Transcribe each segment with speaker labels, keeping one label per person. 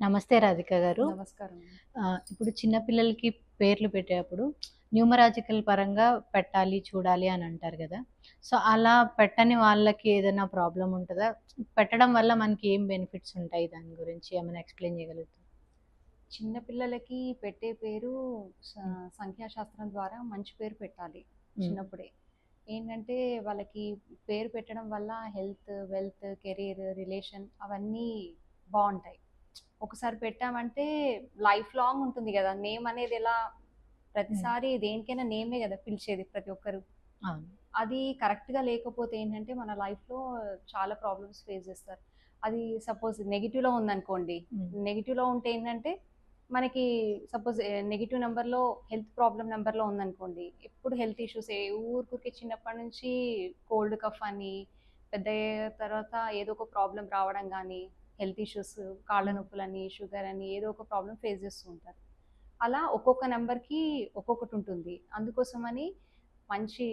Speaker 1: నమస్తే రాధిక గారు.
Speaker 2: నమస్కారం.
Speaker 1: ఇప్పుడు చిన్న పిల్లలకి పేర్లు పెట్టేటప్పుడు న్యూమరాజికల్ పరంగా పెట్టాలి చూడాలి అని అంటారు కదా. సో అలా పెట్టని వాళ్ళకి ఏదైనా ప్రాబ్లం ఉంటుందా? పెట్టడం వల్ల మనకి ఏం బెనిఫిట్స్ ఉంటాయి దాని గురించి ఏమైనా ఎక్స్ప్లెయిన్ చేయగలుగుతారు?
Speaker 2: చిన్న పిల్లలకి పెట్టే పేరు సంఖ్యాశాస్త్రం ద్వారా మంచి పేరు పెట్టాలి చిన్నప్పుడే. ఏంటంటే వాళ్ళకి పేరు పెట్టడం వల్ల హెల్త్ వెల్త్ కెరీర్ రిలేషన్ అవన్నీ బాగుంటాయి. ఒకసారి పెట్టామంటే లైఫ్ లాంగ్ ఉంటుంది కదా. నేమ్ అనేది ఎలా? ప్రతిసారి దేనికైనా నేమే కదా పిలిచేది ప్రతి ఒక్కరు. అది కరెక్ట్గా లేకపోతే ఏంటంటే మన లైఫ్లో చాలా ప్రాబ్లమ్స్ ఫేస్ చేస్తారు. అది సపోజ్ నెగిటివ్లో ఉందనుకోండి.
Speaker 1: ఉమ్.
Speaker 2: నెగిటివ్లో ఉంటే ఏంటంటే మనకి సపోజ్ నెగిటివ్ నెంబర్లో హెల్త్ ప్రాబ్లం నెంబర్లో ఉందనుకోండి. ఎప్పుడు హెల్త్ ఇష్యూస్ ఏ ఊరికి చిన్నప్పటి నుంచి కోల్డ్ కఫ్ అని పెద్ద తర్వాత ఏదో ఒక ప్రాబ్లం రావడం కానీ హెల్త్ ఇష్యూస్ కాళ్ళ నొప్పులని షుగర్ అని ఏదో ఒక ప్రాబ్లం ఫేస్ చేస్తూ ఉంటారు. అలా ఒక్కొక్క నెంబర్కి ఒక్కొక్కటి ఉంటుంది. అందుకోసమని మంచి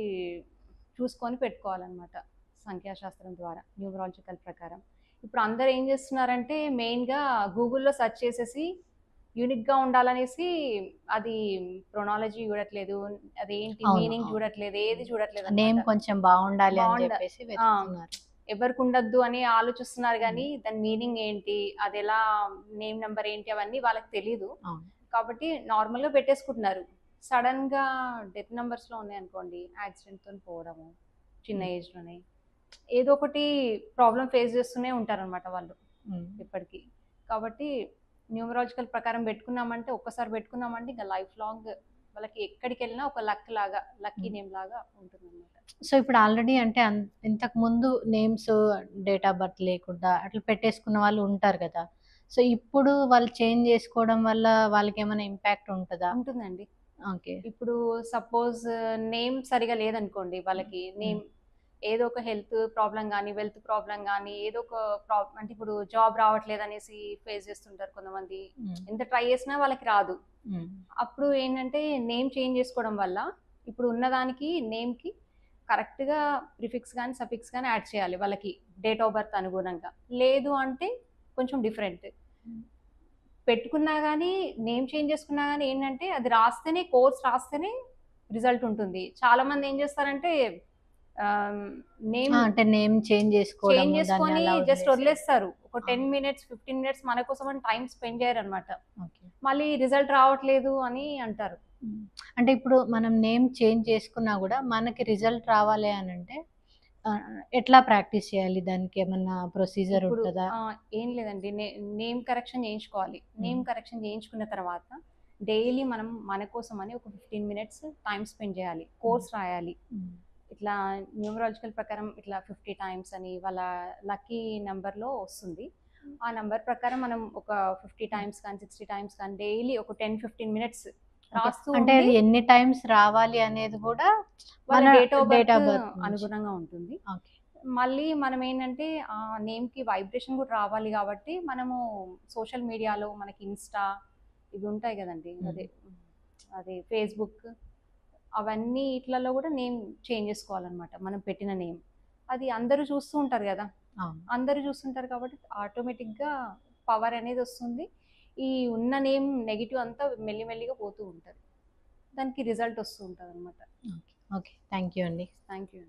Speaker 2: చూసుకొని పెట్టుకోవాలన్నమాట సంఖ్యాశాస్త్రం ద్వారా న్యూమరాలజికల్ ప్రకారం. ఇప్పుడు అందరు ఏం చేస్తున్నారంటే మెయిన్గా గూగుల్లో సెర్చ్ చేసేసి యూనిక్గా ఉండాలనేసి అది ప్రొనాలజీ చూడట్లేదు అదేంటి మీనింగ్. చూడట్లేదు ఏది చూడట్లేదు
Speaker 1: నేమ్. కొంచెం బాగుండాలి అని చెప్పేసి
Speaker 2: ఎవరికి ఉండద్దు అని ఆలోచిస్తున్నారు కానీ దాని మీనింగ్ ఏంటి అది ఎలా నేమ్ నెంబర్ ఏంటి అవన్నీ వాళ్ళకి తెలియదు కాబట్టి నార్మల్గా పెట్టేసుకుంటున్నారు. సడన్గా డెత్ నెంబర్స్లో ఉన్నాయి అనుకోండి యాక్సిడెంట్తో పోవడము చిన్న
Speaker 1: Hmm.
Speaker 2: ఏజ్లోనే ఏదో ఒకటి ప్రాబ్లం ఫేస్ చేస్తూనే ఉంటారన్నమాట వాళ్ళు
Speaker 1: ఉమ్.
Speaker 2: ఇప్పటికీ. కాబట్టి న్యూమరాలజికల్ ప్రకారం పెట్టుకున్నామంటే ఒక్కసారి పెట్టుకున్నామంటే ఇంకా లైఫ్ లాంగ్ వాళ్ళకి ఎక్కడికి వెళ్ళినా ఒక లక్ లాగా లక్కీ. నేమ్ లాగా ఉంటుంది అనమాట
Speaker 1: సో ఇప్పుడు ఆల్రెడీ అంటే ఇంతకు ముందు నేమ్స్ డేట్ ఆఫ్ బర్త్ లేకుండా అట్లా పెట్టేసుకున్న వాళ్ళు ఉంటారు కదా. సో ఇప్పుడు వాళ్ళు చేంజ్ చేసుకోవడం వల్ల వాళ్ళకి ఏమైనా ఇంపాక్ట్ ఉంటుందా?
Speaker 2: ఉంటుందండి.
Speaker 1: ఓకే.
Speaker 2: ఇప్పుడు సపోజ్ నేమ్ సరిగా లేదనుకోండి వాళ్ళకి నేమ్ ఏదో ఒక హెల్త్ ప్రాబ్లం కానీ వెల్త్ ప్రాబ్లం కానీ ఏదో ఒక ప్రాబ్లం అంటే ఇప్పుడు జాబ్ రావట్లేదు అనేసి ఫేస్ చేస్తుంటారు కొంతమంది. ఎంత ట్రై చేసినా వాళ్ళకి రాదు. అప్పుడు ఏంటంటే నేమ్ చేంజ్ చేసుకోవడం వల్ల ఇప్పుడు ఉన్నదానికి నేమ్కి కరెక్ట్గా ప్రిఫిక్స్ కానీ సఫిక్స్ కానీ యాడ్ చేయాలి వాళ్ళకి డేట్ ఆఫ్ బర్త్ అనుగుణంగా. లేదు అంటే కొంచెం డిఫరెంట్. పెట్టుకున్నా కానీ నేమ్ చేంజ్ చేసుకున్నా కానీ ఏంటంటే అది రాస్తేనే కోర్స్ రాస్తేనే రిజల్ట్ ఉంటుంది. చాలా మంది ఏం చేస్తారంటే నేమ్
Speaker 1: అంటే నేమ్ చేంజ్ చేసుకోవడం
Speaker 2: చేంజ్ చేసుకొని జస్ట్
Speaker 1: వదిలేసి-
Speaker 2: వదిలేస్తారు. ఒక టెన్. మినిట్స్ ఫిఫ్టీన్ మినిట్స్ మన కోసం అని టైం స్పెండ్ చేయరు అనమాట. మళ్ళీ రిజల్ట్ రావట్లేదు అని అంటారు.
Speaker 1: అంటే ఇప్పుడు మనం నేమ్ చేంజ్ చేసుకున్నా కూడా మనకి రిజల్ట్ రావాలి అని అంటే ఎట్లా ప్రాక్టీస్ చేయాలి? దానికి ఏమన్నా ప్రొసీజర్ ఉంటుందా?
Speaker 2: ఏం లేదండి. నేమ్ కరెక్షన్ చేయించుకోవాలి. నేమ్ కరెక్షన్ చేయించుకున్న తర్వాత డైలీ మనం మన కోసం అని ఒక ఫిఫ్టీన్ మినిట్స్ టైం స్పెండ్ చేయాలి. కోర్స్ రాయాలి. ఇట్లా న్యూమరాలజికల్ ప్రకారం ఇట్లా ఫిఫ్టీ టైమ్స్ అని వాళ్ళ లక్కీ నెంబర్లో వస్తుంది ఆ నెంబర్ ప్రకారం మనం ఒక ఫిఫ్టీ టైమ్స్ కానీ సిక్స్టీ టైమ్స్ కానీ డైలీ ఒక టెన్ ఫిఫ్టీన్ మినిట్స్ రాస్తూ
Speaker 1: అంటే అది ఎన్ని టైమ్స్ రావాలి అనేది కూడా
Speaker 2: వాళ్ళ డేట్ ఆఫ్ బర్త్. అనుగుణంగా ఉంటుంది మళ్ళీ మనం ఏంటంటే ఆ నేమ్కి వైబ్రేషన్ కూడా రావాలి కాబట్టి మనము సోషల్ మీడియాలో మనకి ఇన్స్టా ఇవి ఉంటాయి కదండి. అదే అదే ఫేస్బుక్ అవన్నీ ఇట్లలో కూడా నేమ్ చేంజ్ చేసుకోవాలన్నమాట. మనం పెట్టిన నేమ్. అది అందరూ చూస్తూ ఉంటారు కదా. అందరూ చూస్తుంటారు కాబట్టి ఆటోమేటిక్గా పవర్ అనేది వస్తుంది. ఈ ఉన్న నేమ్ నెగిటివ్ అంతా మెల్లిమెల్లిగా పోతూ ఉంటుంది. దానికి రిజల్ట్ వస్తూ ఉంటుంది అనమాట
Speaker 1: ఓకే. ఓకే. థ్యాంక్ యూ అండి.
Speaker 2: Thank you